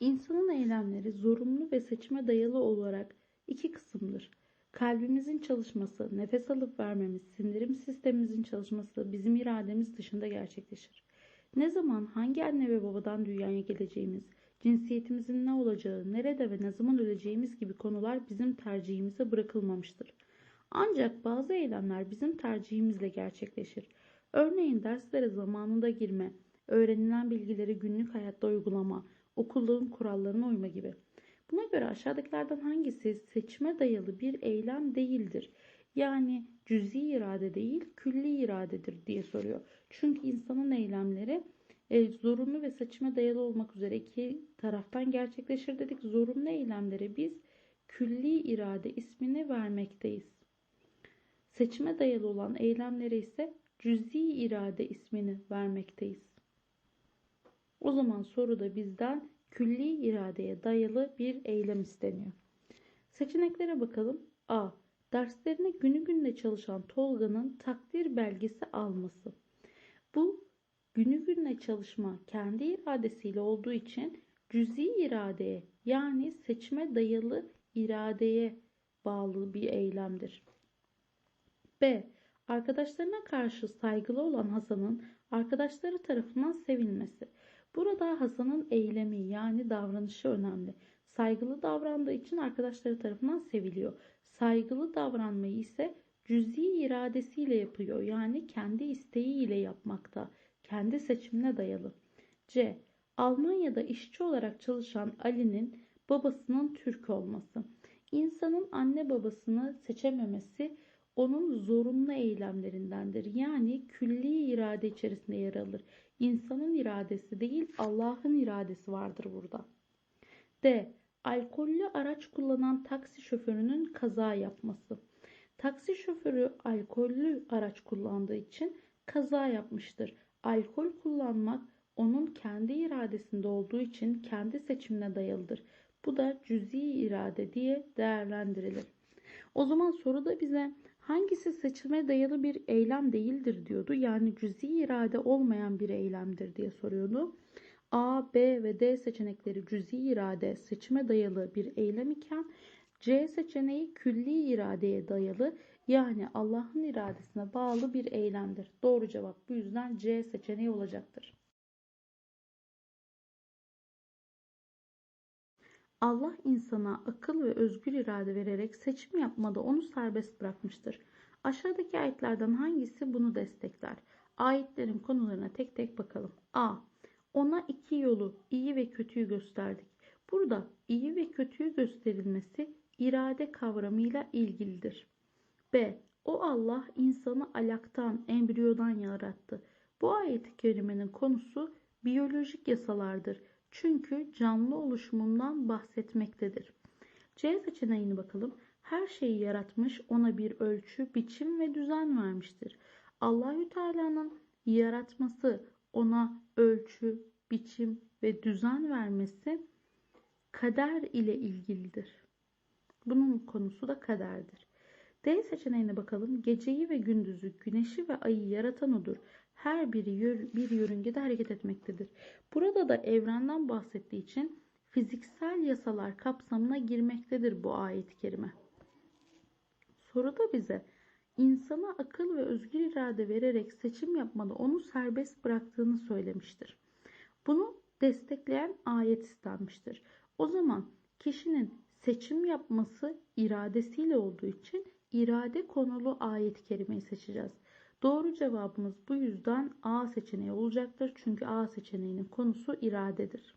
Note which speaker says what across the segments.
Speaker 1: İnsanın eylemleri zorunlu ve seçime dayalı olarak iki kısımdır. Kalbimizin çalışması, nefes alıp vermemiz, sindirim sistemimizin çalışması bizim irademiz dışında gerçekleşir. Ne zaman, hangi anne ve babadan dünyaya geleceğimiz, cinsiyetimizin ne olacağı, nerede ve ne zaman öleceğimiz gibi konular bizim tercihimize bırakılmamıştır. Ancak bazı eylemler bizim tercihimizle gerçekleşir. Örneğin derslere zamanında girme, öğrenilen bilgileri günlük hayatta uygulama, okulların kurallarına uyma gibi. Buna göre aşağıdakilerden hangisi seçime dayalı bir eylem değildir? Yani cüzi irade değil, külli iradedir diye soruyor. Çünkü insanın eylemleri e, zorunlu ve seçime dayalı olmak üzere iki taraftan gerçekleşir dedik. Zorunlu eylemlere biz külli irade ismini vermekteyiz. Seçime dayalı olan eylemlere ise cüzi irade ismini vermekteyiz. O zaman soruda bizden külli iradeye dayalı bir eylem isteniyor. Seçeneklere bakalım. A. Derslerine günü gününe çalışan Tolga'nın takdir belgesi alması. Bu günü gününe çalışma kendi iradesiyle olduğu için cüzi iradeye yani seçime dayalı iradeye bağlı bir eylemdir. B. Arkadaşlarına karşı saygılı olan Hasan'ın arkadaşları tarafından sevilmesi. Burada Hasan'ın eylemi yani davranışı önemli. Saygılı davrandığı için arkadaşları tarafından seviliyor. Saygılı davranmayı ise cüzi iradesiyle yapıyor. Yani kendi isteğiyle yapmakta. Kendi seçimine dayalı. C. Almanya'da işçi olarak çalışan Ali'nin babasının Türk olması. İnsanın anne babasını seçememesi onun zorunlu eylemlerindendir. Yani külli irade içerisinde yer alır. İnsanın iradesi değil Allah'ın iradesi vardır burada. D. Alkollü araç kullanan taksi şoförünün kaza yapması. Taksi şoförü alkollü araç kullandığı için kaza yapmıştır. Alkol kullanmak onun kendi iradesinde olduğu için kendi seçimine dayalıdır. Bu da cüzi irade diye değerlendirilir. O zaman soruda bize hangisi seçime dayalı bir eylem değildir diyordu. Yani cüzi irade olmayan bir eylemdir diye soruyordu. A, B ve D seçenekleri cüzi irade seçime dayalı bir eylem iken C seçeneği külli iradeye dayalı yani Allah'ın iradesine bağlı bir eylemdir. Doğru cevap bu yüzden C seçeneği olacaktır. Allah insana akıl ve özgür irade vererek seçim yapmada onu serbest bırakmıştır. Aşağıdaki ayetlerden hangisi bunu destekler? Ayetlerin konularına tek tek bakalım. A. Ona iki yolu, iyi ve kötüyü gösterdik. Burada iyi ve kötüyü gösterilmesi irade kavramıyla ilgilidir. B. O Allah insanı alaktan, embriyodan yarattı. Bu ayet-i kerimenin konusu biyolojik yasalardır. Çünkü canlı oluşumundan bahsetmektedir. C seçeneğine bakalım. Her şeyi yaratmış, ona bir ölçü, biçim ve düzen vermiştir. Allahü Teala'nın yaratması, ona ölçü, biçim ve düzen vermesi kader ile ilgilidir. Bunun konusu da kaderdir. D seçeneğine bakalım. Geceyi ve gündüzü, güneşi ve ayı yaratan odur. Her biri bir yörüngede hareket etmektedir. Burada da evrenden bahsettiği için fiziksel yasalar kapsamına girmektedir bu ayet-i kerime. Soruda bize insana akıl ve özgür irade vererek seçim yapmada onu serbest bıraktığını söylemiştir. Bunu destekleyen ayet istenmiştir. O zaman kişinin seçim yapması iradesiyle olduğu için irade konulu ayet-i kerimeyi seçeceğiz. Doğru cevabımız bu yüzden A seçeneği olacaktır. Çünkü A seçeneğinin konusu iradedir.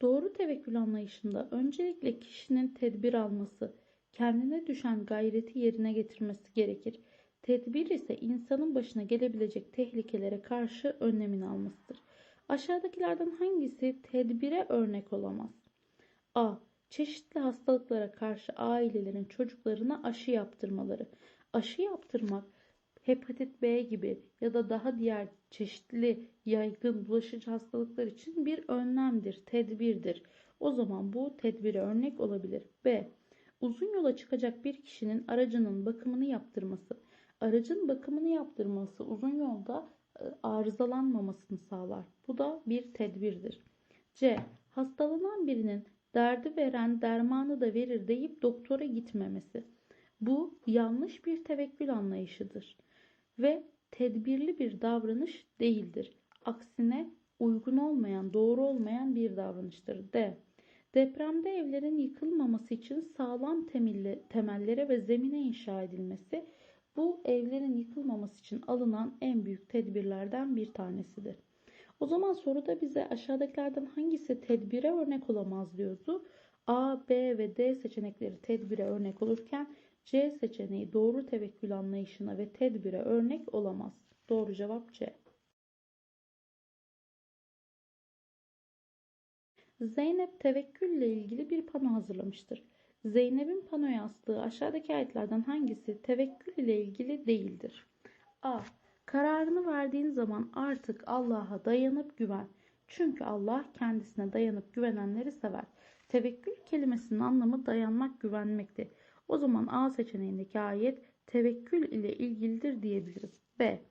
Speaker 1: Doğru tevekkül anlayışında öncelikle kişinin tedbir alması, kendine düşen gayreti yerine getirmesi gerekir. Tedbir ise insanın başına gelebilecek tehlikelere karşı önlemini almasıdır. Aşağıdakilerden hangisi tedbire örnek olamaz? A. Çeşitli hastalıklara karşı ailelerin çocuklarına aşı yaptırmaları. Aşı yaptırmak hepatit B gibi ya da daha diğer çeşitli yaygın bulaşıcı hastalıklar için bir önlemdir, tedbirdir. O zaman bu tedbire örnek olabilir. B. Uzun yola çıkacak bir kişinin aracının bakımını yaptırması. Aracın bakımını yaptırması uzun yolda e, arızalanmamasını sağlar. Bu da bir tedbirdir. C. Hastalanan birinin derdi veren dermanı da verir deyip doktora gitmemesi. Bu yanlış bir tevekkül anlayışıdır ve tedbirli bir davranış değildir. Aksine uygun olmayan, doğru olmayan bir davranıştır. D. Depremde evlerin yıkılmaması için sağlam temellere ve zemine inşa edilmesi bu evlerin yıkılmaması için alınan en büyük tedbirlerden bir tanesidir. O zaman soruda bize aşağıdakilerden hangisi tedbire örnek olamaz diyordu. A, B ve D seçenekleri tedbire örnek olurken C seçeneği doğru tevekkül anlayışına ve tedbire örnek olamaz. Doğru cevap C. Zeynep tevekkülle ilgili bir pano hazırlamıştır. Zeynep'in panoya astığı aşağıdaki ayetlerden hangisi tevekkül ile ilgili değildir? A. Kararını verdiğin zaman artık Allah'a dayanıp güven. Çünkü Allah kendisine dayanıp güvenenleri sever. Tevekkül kelimesinin anlamı dayanmak, güvenmekti. O zaman A seçeneğindeki ayet tevekkül ile ilgilidir diyebiliriz. B.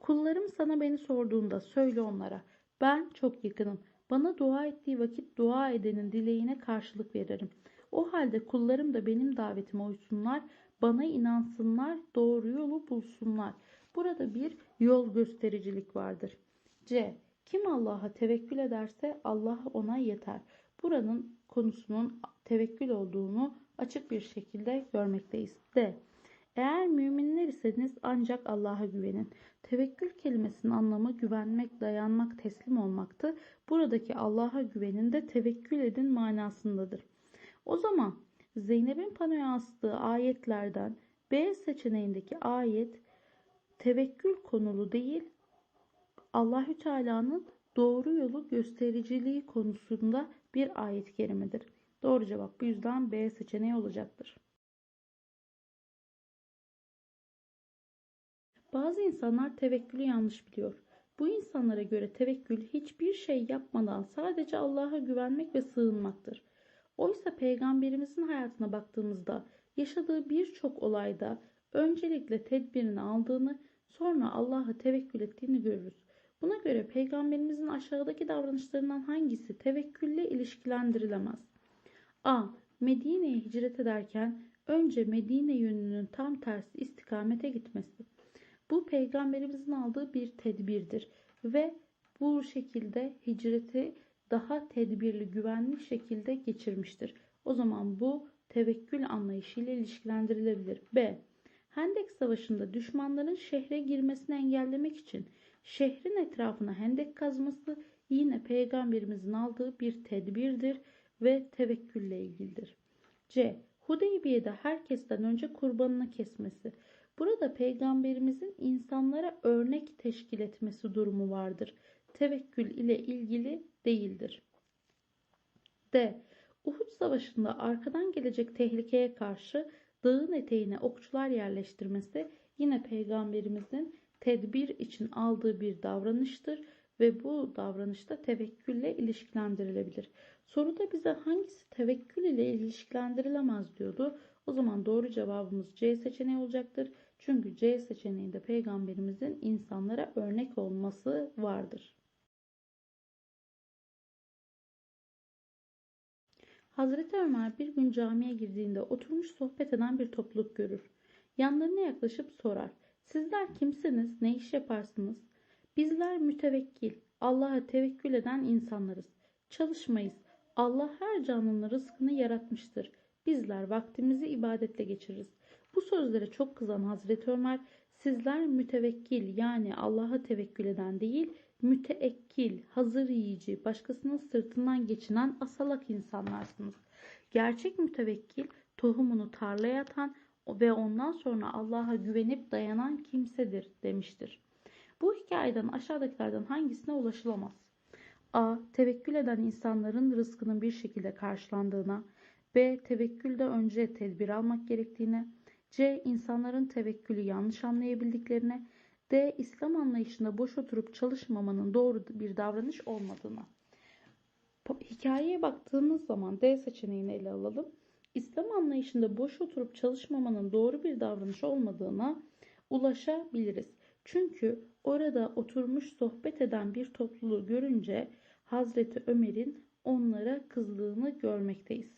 Speaker 1: Kullarım sana beni sorduğunda söyle onlara. Ben çok yakınım. Bana dua ettiği vakit dua edenin dileğine karşılık veririm. O halde kullarım da benim davetime uysunlar, bana inansınlar, doğru yolu bulsunlar. Burada bir yol göstericilik vardır. C. Kim Allah'a tevekkül ederse Allah ona yeter. Buranın konusunun tevekkül olduğunu açık bir şekilde görmekteyiz. D. Eğer müminler iseniz ancak Allah'a güvenin. Tevekkül kelimesinin anlamı güvenmek, dayanmak, teslim olmaktı. Buradaki Allah'a güvenin de tevekkül edin manasındadır. O zaman Zeynep'in panoya astığı ayetlerden B seçeneğindeki ayet tevekkül konulu değil Allahü Teala'nın doğru yolu göstericiliği konusunda bir ayet kerimedir. Doğru cevap bu yüzden B seçeneği olacaktır. Bazı insanlar tevekkülü yanlış biliyor. Bu insanlara göre tevekkül hiçbir şey yapmadan sadece Allah'a güvenmek ve sığınmaktır. Oysa peygamberimizin hayatına baktığımızda yaşadığı birçok olayda öncelikle tedbirini aldığını sonra Allah'a tevekkül ettiğini görürüz. Buna göre peygamberimizin aşağıdaki davranışlarından hangisi tevekkülle ilişkilendirilemez? A. Medine'ye hicret ederken önce Medine yönünün tam tersi istikamete gitmesi. Bu peygamberimizin aldığı bir tedbirdir ve bu şekilde hicreti daha tedbirli, güvenli şekilde geçirmiştir. O zaman bu tevekkül anlayışıyla ilişkilendirilebilir. B. Hendek Savaşı'nda düşmanların şehre girmesini engellemek için şehrin etrafına hendek kazması yine peygamberimizin aldığı bir tedbirdir ve tevekkülle ilgilidir. C. Hudeybiye'de herkesten önce kurbanını kesmesi. Burada peygamberimizin insanlara örnek teşkil etmesi durumu vardır. Tevekkül ile ilgili değildir. D. Uhud Savaşı'nda arkadan gelecek tehlikeye karşı dağın eteğine okçular yerleştirmesi yine peygamberimizin tedbir için aldığı bir davranıştır ve bu davranışta tevekkülle ilişkilendirilebilir. Soruda bize hangisi tevekkül ile ilişkilendirilemez diyordu. O zaman doğru cevabımız C seçeneği olacaktır. Çünkü C seçeneğinde peygamberimizin insanlara örnek olması vardır. Hazreti Ömer bir gün camiye girdiğinde oturmuş sohbet eden bir topluluk görür. Yanlarına yaklaşıp sorar. Sizler kimsiniz? Ne iş yaparsınız? Bizler mütevekkil, Allah'a tevekkül eden insanlarız. Çalışmayız. Allah her canlının rızkını yaratmıştır. Bizler vaktimizi ibadetle geçiririz. Bu sözlere çok kızan Hazreti Ömer, sizler mütevekkil yani Allah'a tevekkül eden değil, müteekkil, hazır yiyici, başkasının sırtından geçinen asalak insanlarsınız. Gerçek mütevekkil tohumunu tarlaya atan ve ondan sonra Allah'a güvenip dayanan kimsedir demiştir. Bu hikayeden aşağıdakilerden hangisine ulaşılamaz? A. Tevekkül eden insanların rızkının bir şekilde karşılandığına, B. Tevekkülde önce tedbir almak gerektiğine, C. insanların tevekkülü yanlış anlayabildiklerine, D. İslam anlayışında boş oturup çalışmamanın doğru bir davranış olmadığına. Hikayeye baktığımız zaman D seçeneğini ele alalım. İslam anlayışında boş oturup çalışmamanın doğru bir davranış olmadığına ulaşabiliriz. Çünkü Orada oturmuş sohbet eden bir topluluğu görünce Hazreti Ömer'in onlara kızdığını görmekteyiz.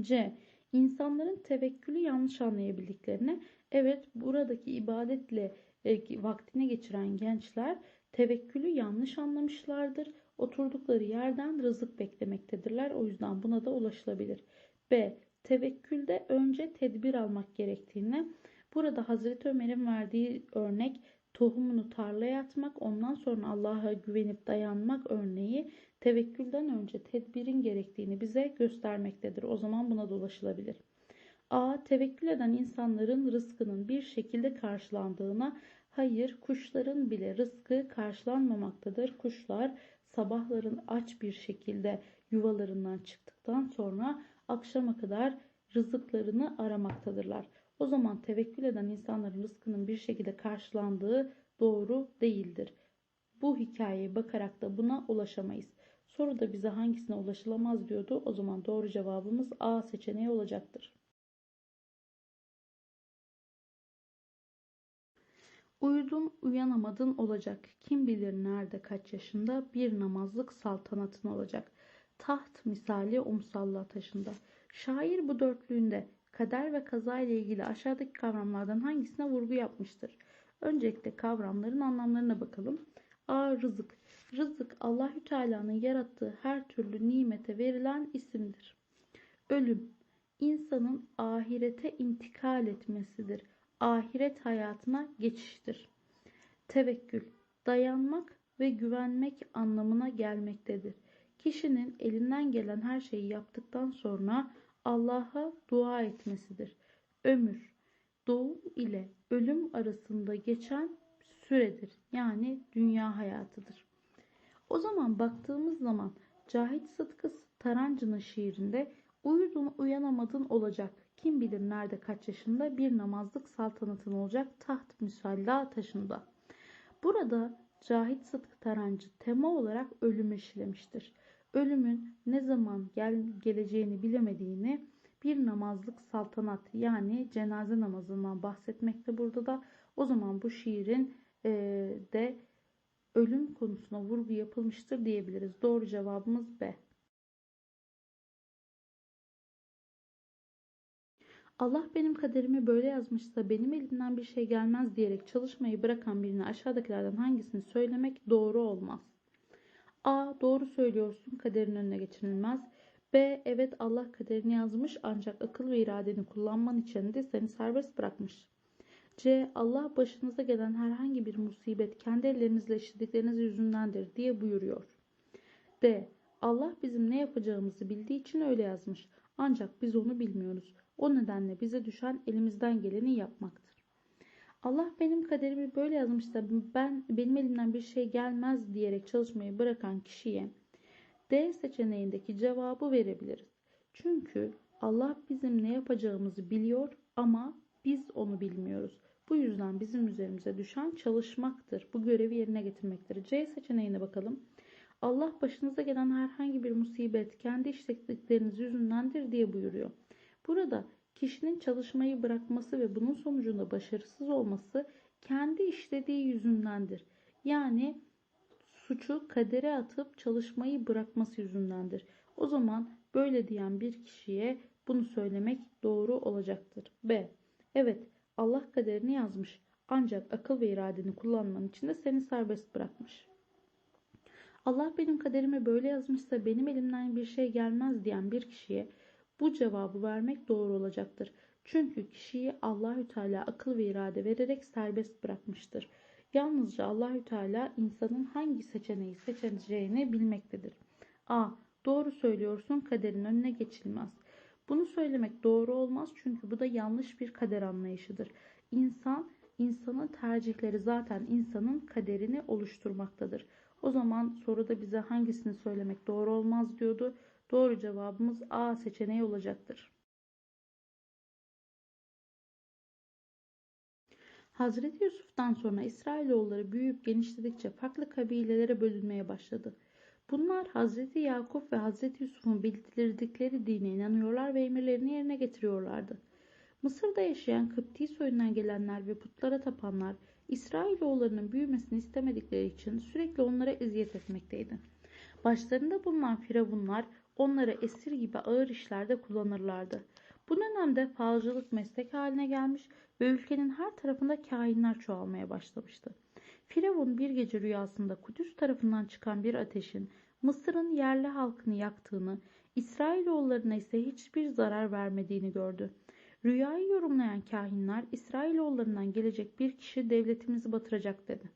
Speaker 1: C. İnsanların tevekkülü yanlış anlayabildiklerine evet buradaki ibadetle vaktini geçiren gençler tevekkülü yanlış anlamışlardır. Oturdukları yerden rızık beklemektedirler. O yüzden buna da ulaşılabilir. B. Tevekkülde önce tedbir almak gerektiğine burada Hazreti Ömer'in verdiği örnek tohumunu tarlaya atmak ondan sonra Allah'a güvenip dayanmak örneği tevekkülden önce tedbirin gerektiğini bize göstermektedir. O zaman buna dolaşılabilir. A. Tevekkül eden insanların rızkının bir şekilde karşılandığına hayır kuşların bile rızkı karşılanmamaktadır. Kuşlar sabahların aç bir şekilde yuvalarından çıktıktan sonra akşama kadar rızıklarını aramaktadırlar. O zaman tevekkül eden insanların rızkının bir şekilde karşılandığı doğru değildir. Bu hikayeye bakarak da buna ulaşamayız. Soruda bize hangisine ulaşılamaz diyordu. O zaman doğru cevabımız A seçeneği olacaktır. Uyudun uyanamadın olacak. Kim bilir nerede kaç yaşında bir namazlık saltanatın olacak. Taht misali umsalla taşında. Şair bu dörtlüğünde kader ve kaza ile ilgili aşağıdaki kavramlardan hangisine vurgu yapmıştır? Öncelikle kavramların anlamlarına bakalım. A. Rızık. Rızık Allahü Teala'nın yarattığı her türlü nimete verilen isimdir. Ölüm insanın ahirete intikal etmesidir. Ahiret hayatına geçiştir. Tevekkül dayanmak ve güvenmek anlamına gelmektedir. Kişinin elinden gelen her şeyi yaptıktan sonra Allah'a dua etmesidir. Ömür doğum ile ölüm arasında geçen süredir. Yani dünya hayatıdır. O zaman baktığımız zaman Cahit Sıtkı Tarancı'nın şiirinde uyudun uyanamadın olacak. Kim bilir nerede kaç yaşında bir namazlık saltanatın olacak taht müsalla taşında. Burada Cahit Sıtkı Tarancı tema olarak ölümü işlemiştir. Ölümün ne zaman gel geleceğini bilemediğini bir namazlık saltanat yani cenaze namazından bahsetmekte burada da. O zaman bu şiirin e, de ölüm konusuna vurgu yapılmıştır diyebiliriz. Doğru cevabımız B. Allah benim kaderimi böyle yazmışsa benim elimden bir şey gelmez diyerek çalışmayı bırakan birine aşağıdakilerden hangisini söylemek doğru olmaz. A. Doğru söylüyorsun kaderin önüne geçirilmez. B. Evet Allah kaderini yazmış ancak akıl ve iradeni kullanman için de seni serbest bırakmış. C. Allah başınıza gelen herhangi bir musibet kendi ellerinizle işledikleriniz yüzündendir diye buyuruyor. D. Allah bizim ne yapacağımızı bildiği için öyle yazmış. Ancak biz onu bilmiyoruz. O nedenle bize düşen elimizden geleni yapmaktır. Allah benim kaderimi böyle yazmışsa ben benim elimden bir şey gelmez diyerek çalışmayı bırakan kişiye D seçeneğindeki cevabı verebiliriz. Çünkü Allah bizim ne yapacağımızı biliyor ama biz onu bilmiyoruz. Bu yüzden bizim üzerimize düşen çalışmaktır. Bu görevi yerine getirmektir. C seçeneğine bakalım. Allah başınıza gelen herhangi bir musibet kendi işlettikleriniz yüzündendir diye buyuruyor. Burada kişinin çalışmayı bırakması ve bunun sonucunda başarısız olması kendi işlediği yüzündendir. Yani suçu kadere atıp çalışmayı bırakması yüzündendir. O zaman böyle diyen bir kişiye bunu söylemek doğru olacaktır. B. Evet Allah kaderini yazmış ancak akıl ve iradeni kullanman için de seni serbest bırakmış. Allah benim kaderimi böyle yazmışsa benim elimden bir şey gelmez diyen bir kişiye bu cevabı vermek doğru olacaktır. Çünkü kişiyi Allahü Teala akıl ve irade vererek serbest bırakmıştır. Yalnızca Allahü Teala insanın hangi seçeneği seçeceğini bilmektedir. A. Doğru söylüyorsun kaderin önüne geçilmez. Bunu söylemek doğru olmaz çünkü bu da yanlış bir kader anlayışıdır. İnsan, insanın tercihleri zaten insanın kaderini oluşturmaktadır. O zaman soruda bize hangisini söylemek doğru olmaz diyordu. Doğru cevabımız A seçeneği olacaktır. Hazreti Yusuf'tan sonra İsrailoğulları büyüyüp genişledikçe farklı kabilelere bölünmeye başladı. Bunlar Hazreti Yakup ve Hazreti Yusuf'un bildirdikleri dine inanıyorlar ve emirlerini yerine getiriyorlardı. Mısır'da yaşayan Kıpti soyundan gelenler ve putlara tapanlar İsrailoğullarının büyümesini istemedikleri için sürekli onlara eziyet etmekteydi. Başlarında bulunan firavunlar onları esir gibi ağır işlerde kullanırlardı. Bu dönemde falcılık meslek haline gelmiş ve ülkenin her tarafında kahinler çoğalmaya başlamıştı. Firavun bir gece rüyasında Kudüs tarafından çıkan bir ateşin Mısır'ın yerli halkını yaktığını, İsrailoğullarına ise hiçbir zarar vermediğini gördü. Rüyayı yorumlayan kahinler İsrailoğullarından gelecek bir kişi devletimizi batıracak dedi.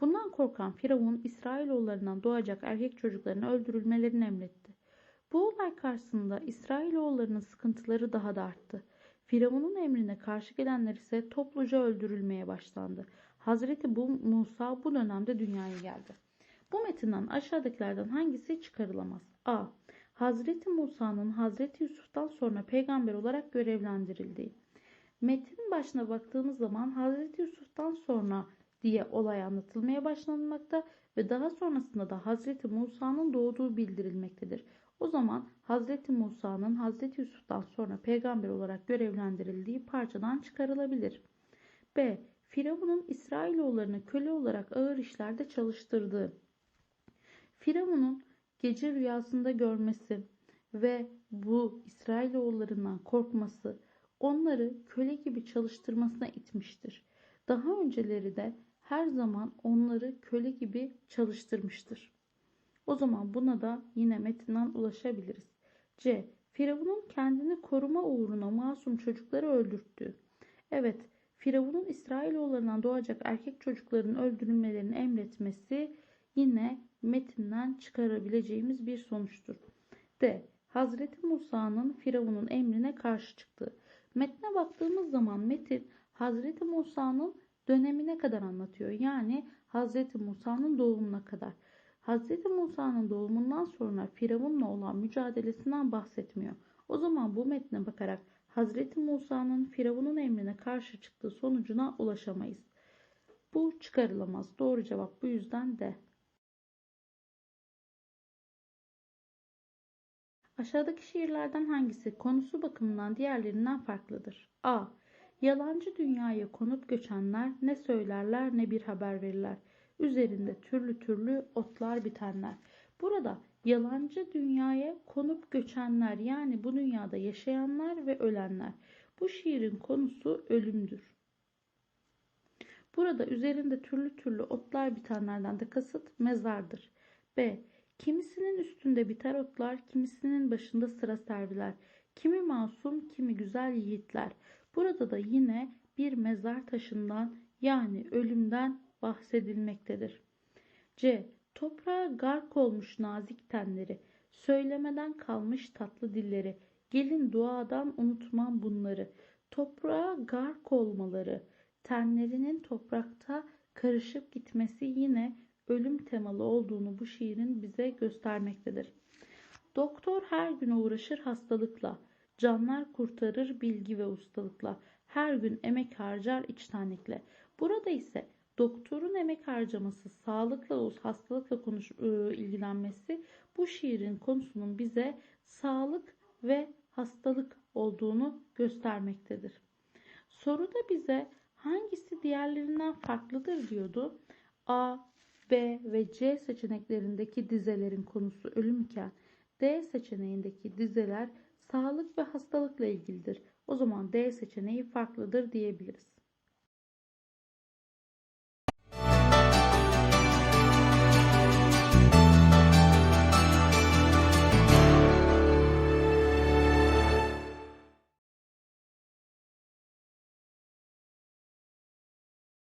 Speaker 1: Bundan korkan Firavun İsrailoğullarından doğacak erkek çocukların öldürülmelerini emretti. Bu olay karşısında İsrailoğullarının sıkıntıları daha da arttı. Firavun'un emrine karşı gelenler ise topluca öldürülmeye başlandı. Hazreti bu Musa bu dönemde dünyaya geldi. Bu metinden aşağıdakilerden hangisi çıkarılamaz? A. Hazreti Musa'nın Hazreti Yusuf'tan sonra peygamber olarak görevlendirildiği. Metin başına baktığımız zaman Hazreti Yusuf'tan sonra diye olay anlatılmaya başlanmakta ve daha sonrasında da Hazreti Musa'nın doğduğu bildirilmektedir. O zaman Hazreti Musa'nın Hazreti Yusuf'tan sonra peygamber olarak görevlendirildiği parçadan çıkarılabilir. B. Firavun'un İsrailoğullarını köle olarak ağır işlerde çalıştırdığı. Firavun'un gece rüyasında görmesi ve bu İsrailoğullarından korkması onları köle gibi çalıştırmasına itmiştir. Daha önceleri de her zaman onları köle gibi çalıştırmıştır. O zaman buna da yine metinden ulaşabiliriz. C. Firavun'un kendini koruma uğruna masum çocukları öldürttüğü. Evet, Firavun'un İsrailoğullarından doğacak erkek çocukların öldürülmelerini emretmesi yine metinden çıkarabileceğimiz bir sonuçtur. D. Hazreti Musa'nın Firavun'un emrine karşı çıktığı. Metne baktığımız zaman metin Hazreti Musa'nın dönemine kadar anlatıyor. Yani Hazreti Musa'nın doğumuna kadar. Hazreti Musa'nın doğumundan sonra Firavun'la olan mücadelesinden bahsetmiyor. O zaman bu metne bakarak Hazreti Musa'nın Firavun'un emrine karşı çıktığı sonucuna ulaşamayız. Bu çıkarılamaz. Doğru cevap bu yüzden de. Aşağıdaki şiirlerden hangisi konusu bakımından diğerlerinden farklıdır? A. Yalancı dünyaya konup göçenler ne söylerler ne bir haber verirler. Üzerinde türlü türlü otlar bitenler. Burada yalancı dünyaya konup göçenler yani bu dünyada yaşayanlar ve ölenler. Bu şiirin konusu ölümdür. Burada üzerinde türlü türlü otlar bitenlerden de kasıt mezardır. B. Kimisinin üstünde biter otlar, kimisinin başında sıra serviler. Kimi masum, kimi güzel yiğitler. Burada da yine bir mezar taşından yani ölümden bahsedilmektedir. C. Toprağa gark olmuş nazik tenleri, söylemeden kalmış tatlı dilleri, gelin duadan unutmam bunları, toprağa gark olmaları, tenlerinin toprakta karışıp gitmesi yine ölüm temalı olduğunu bu şiirin bize göstermektedir. Doktor her gün uğraşır hastalıkla, canlar kurtarır bilgi ve ustalıkla, her gün emek harcar içtenlikle. Burada ise doktorun emek harcaması, sağlıkla, hastalıkla konuş, e, ilgilenmesi bu şiirin konusunun bize sağlık ve hastalık olduğunu göstermektedir. Soruda bize hangisi diğerlerinden farklıdır diyordu. A, B ve C seçeneklerindeki dizelerin konusu ölümken D seçeneğindeki dizeler sağlık ve hastalıkla ilgilidir. O zaman D seçeneği farklıdır diyebiliriz.